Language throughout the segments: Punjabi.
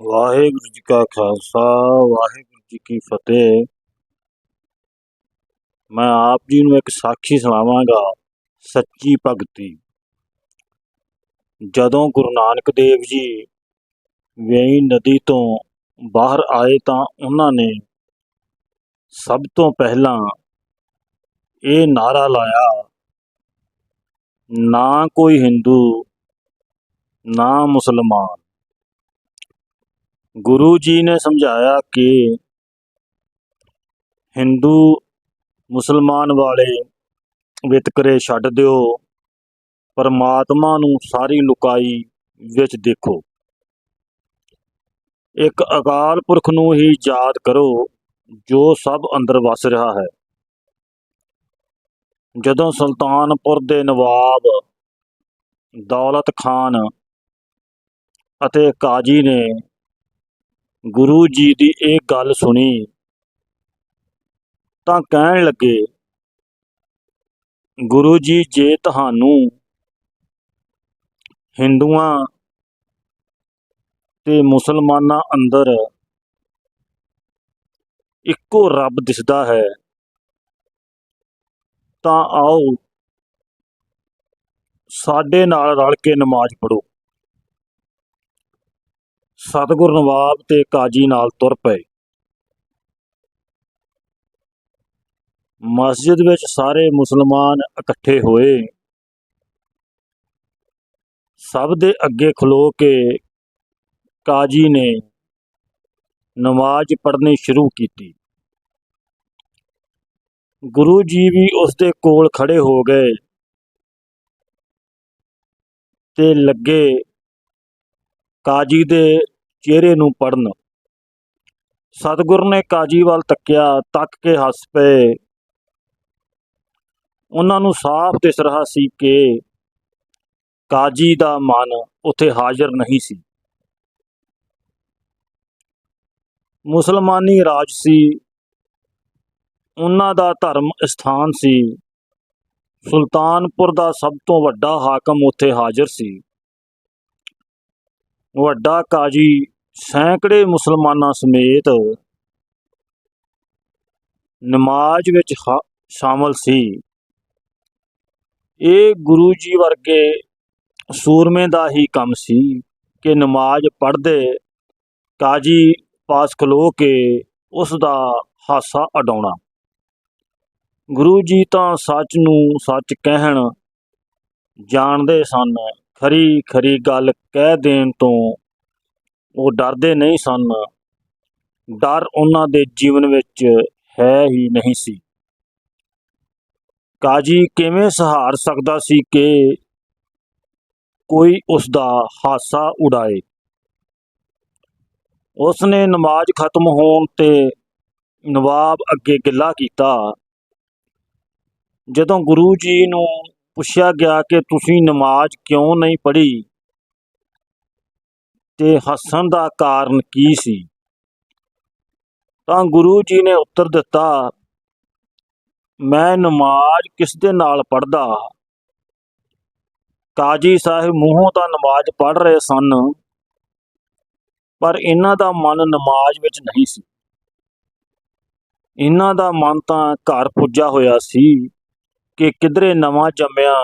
ਵਾਹਿਗੁਰੂ ਜੀ ਕਾ ਖਾਲਸਾ, ਵਾਹਿਗੁਰੂ ਜੀ ਕੀ ਫਤਿਹ। ਮੈਂ ਆਪ ਜੀ ਨੂੰ ਇੱਕ ਸਾਖੀ ਸੁਣਾਵਾਂਗਾ, ਸੱਚੀ ਭਗਤੀ। ਜਦੋਂ ਗੁਰੂ ਨਾਨਕ ਦੇਵ ਜੀ ਵੇਈ ਨਦੀ ਤੋਂ ਬਾਹਰ ਆਏ ਤਾਂ ਉਹਨਾਂ ਨੇ ਸਭ ਤੋਂ ਪਹਿਲਾਂ ਇਹ ਨਾਰਾ ਲਾਇਆ, ਨਾ ਕੋਈ ਹਿੰਦੂ, ਨਾ ਮੁਸਲਮਾਨ ਗੁਰੂ ਜੀ ਨੇ ਸਮਝਾਇਆ ਕਿ ਹਿੰਦੂ ਮੁਸਲਮਾਨ ਵਾਲੇ ਵਿਤਕਰੇ ਛੱਡ ਦਿਓ, ਪਰਮਾਤਮਾ ਨੂੰ ਸਾਰੀ ਲੁਕਾਈ ਵਿੱਚ ਦੇਖੋ। ਇੱਕ ਅਕਾਲ ਪੁਰਖ ਨੂੰ ਹੀ ਯਾਦ ਕਰੋ ਜੋ ਸਭ ਅੰਦਰ ਵਸ ਰਿਹਾ ਹੈ। ਜਦੋਂ ਸੁਲਤਾਨਪੁਰ ਦੇ ਨਵਾਬ ਦੌਲਤ ਖਾਨ ਅਤੇ ਕਾਜੀ ਨੇ ਗੁਰੂ ਜੀ ਦੀ ਇਹ ਗੱਲ ਸੁਣੀ ਤਾਂ ਕਹਿਣ ਲੱਗੇ, ਗੁਰੂ ਜੀ, ਜੇ ਤੁਹਾਨੂੰ ਹਿੰਦੂਆਂ ਤੇ ਮੁਸਲਮਾਨਾਂ ਅੰਦਰ ਇੱਕੋ ਰੱਬ ਦਿਸਦਾ ਹੈ, ਤਾਂ ਆਓ ਸਾਡੇ ਨਾਲ ਰਲ ਕੇ ਨਮਾਜ਼ ਪੜੋ ਸਤਿਗੁਰ ਨਵਾਬ ਤੇ ਕਾਜੀ ਨਾਲ ਤੁਰ ਪਏ। ਮਸਜਿਦ ਵਿੱਚ ਸਾਰੇ ਮੁਸਲਮਾਨ ਇਕੱਠੇ ਹੋਏ। ਸਭ ਦੇ ਅੱਗੇ ਖਲੋ ਕੇ ਕਾਜੀ ਨੇ ਨਮਾਜ਼ ਪੜ੍ਹਨੀ ਸ਼ੁਰੂ ਕੀਤੀ। ਗੁਰੂ ਜੀ ਵੀ ਉਸ ਦੇ ਕੋਲ ਖੜੇ ਹੋ ਗਏ ਤੇ ਲੱਗੇ ਕਾਜੀ ਦੇ ਚਿਹਰੇ ਨੂੰ ਪੜਨ ਸਤਿਗੁਰ ਨੇ ਕਾਜੀ ਵੱਲ ਤੱਕਿਆ, ਤੱਕ ਕੇ ਹੱਸ ਪਏ। ਉਹਨਾਂ ਨੂੰ ਸਾਫ਼ ਦਿਸ ਰਿਹਾ ਸੀ ਕਿ ਕਾਜੀ ਦਾ ਮਨ ਉੱਥੇ ਹਾਜ਼ਰ ਨਹੀਂ ਸੀ। ਮੁਸਲਮਾਨੀ ਰਾਜ ਸੀ। ਉਹਨਾਂ ਦਾ ਧਰਮ ਸਥਾਨ ਸੀ। ਸੁਲਤਾਨਪੁਰ ਦਾ ਸਭ ਤੋਂ ਵੱਡਾ ਹਾਕਮ ਉੱਥੇ ਹਾਜ਼ਰ ਸੀ। ਵੱਡਾ ਕਾਜੀ ਸੈਂਕੜੇ ਮੁਸਲਮਾਨਾਂ ਸਮੇਤ ਨਮਾਜ਼ ਵਿੱਚ ਹਾ- ਸ਼ਾਮਲ ਸੀ। ਇਹ ਗੁਰੂ ਜੀ ਵਰਗੇ ਸੂਰਮੇ ਦਾ ਹੀ ਕੰਮ ਸੀ ਕਿ ਨਮਾਜ਼ ਪੜ੍ਹਦੇ ਕਾਜੀ ਪਾਸ ਖਲੋ ਕੇ ਉਸ ਦਾ ਹਾਸਾ ਉਡਾਉਣਾ ਗੁਰੂ ਜੀ ਤਾਂ ਸੱਚ ਨੂੰ ਸੱਚ ਕਹਿਣ ਜਾਣਦੇ ਸਨ ਖਰੀ ਖਰੀ ਗੱਲ ਕਹਿ ਦੇਣ ਤੋਂ ਉਹ ਡਰਦੇ ਨਹੀਂ ਸਨ। ਡਰ ਉਹਨਾਂ ਦੇ ਜੀਵਨ ਵਿੱਚ ਹੈ ਹੀ ਨਹੀਂ ਸੀ। ਕਾਜੀ ਕਿਵੇਂ ਸਹਾਰ ਸਕਦਾ ਸੀ ਕਿ ਕੋਈ ਉਸ ਦਾ ਹਾਸਾ ਉਡਾਏ? ਉਸ ਨੇ ਨਮਾਜ਼ ਖਤਮ ਹੋਣ ਤੇ ਨਵਾਬ ਅੱਗੇ ਗਿੱਲਾ ਕੀਤਾ। ਜਦੋਂ ਗੁਰੂ ਜੀ ਨੂੰ ਪੁੱਛਿਆ ਗਿਆ ਕਿ ਤੁਸੀਂ ਨਮਾਜ਼ ਕਿਉਂ ਨਹੀਂ ਪੜ੍ਹੀ? ਤੇ ਹੱਸਣ ਦਾ ਕਾਰਨ ਕੀ ਸੀ? ਤਾਂ ਗੁਰੂ ਜੀ ਨੇ ਉੱਤਰ ਦਿੱਤਾ, ਮੈਂ ਨਮਾਜ਼ ਕਿਸ ਦੇ ਨਾਲ ਪੜਦਾ ਕਾਜੀ ਸਾਹਿਬ ਮੂੰਹੋਂ ਤਾਂ ਨਮਾਜ਼ ਪੜ੍ਹ ਰਹੇ ਸਨ, ਪਰ ਇਹਨਾਂ ਦਾ ਮਨ ਨਮਾਜ਼ ਵਿੱਚ ਨਹੀਂ ਸੀ। ਇਹਨਾਂ ਦਾ ਮਨ ਤਾਂ ਘਰ ਪੁੱਜਾ ਹੋਇਆ ਸੀ। ਕਿ ਕਿਧਰੇ ਨਵਾਂ ਜੰਮਿਆ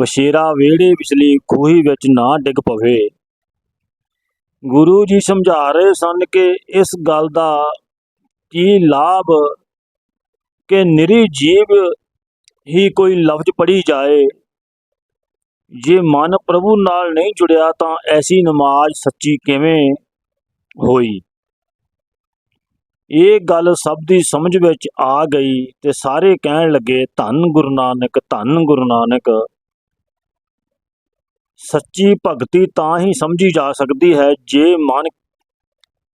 ਵਸ਼ੇਰਾ ਵਿਹੜੇ ਵਿਚਲੀ ਖੂਹੀ ਵਿੱਚ ਨਾ ਡਿੱਗ ਪਵੇ। ਗੁਰੂ ਜੀ ਸਮਝਾ ਰਹੇ ਸਨ ਕਿ ਇਸ ਗੱਲ ਦਾ ਕੀ ਲਾਭ ਕਿ ਨਿਰੀ ਜੀਵ ਹੀ ਕੋਈ ਲਫ਼ਜ਼ ਪੜੀ ਜਾਏ। ਜੇ ਮਨ ਪ੍ਰਭੂ ਨਾਲ ਨਹੀਂ ਜੁੜਿਆ ਤਾਂ ਐਸੀ ਨਮਾਜ਼ ਸੱਚੀ ਕਿਵੇਂ ਹੋਈ? ਇਹ ਗੱਲ ਸਭ ਦੀ ਸਮਝ ਵਿੱਚ ਆ ਗਈ ਤੇ ਸਾਰੇ ਕਹਿਣ ਲੱਗੇ, ਧੰਨ ਗੁਰੂ ਨਾਨਕ, ਧੰਨ ਗੁਰੂ ਨਾਨਕ। ਸੱਚੀ ਭਗਤੀ ਤਾਂ ਹੀ ਸਮਝੀ ਜਾ ਸਕਦੀ ਹੈ ਜੇ ਮਨ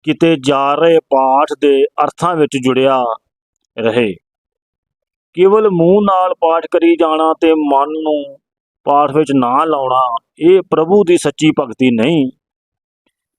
ਕਿਤੇ ਜਾ ਰਹੇ ਪਾਠ ਦੇ ਅਰਥਾਂ ਵਿੱਚ ਜੁੜਿਆ ਰਹੇ। ਕੇਵਲ ਮੂੰਹ ਨਾਲ ਪਾਠ ਕਰੀ ਜਾਣਾ ਤੇ ਮਨ ਨੂੰ ਪਾਠ ਵਿੱਚ ਨਾ ਲਾਉਣਾ, ਇਹ ਪ੍ਰਭੂ ਦੀ ਸੱਚੀ ਭਗਤੀ ਨਹੀਂ।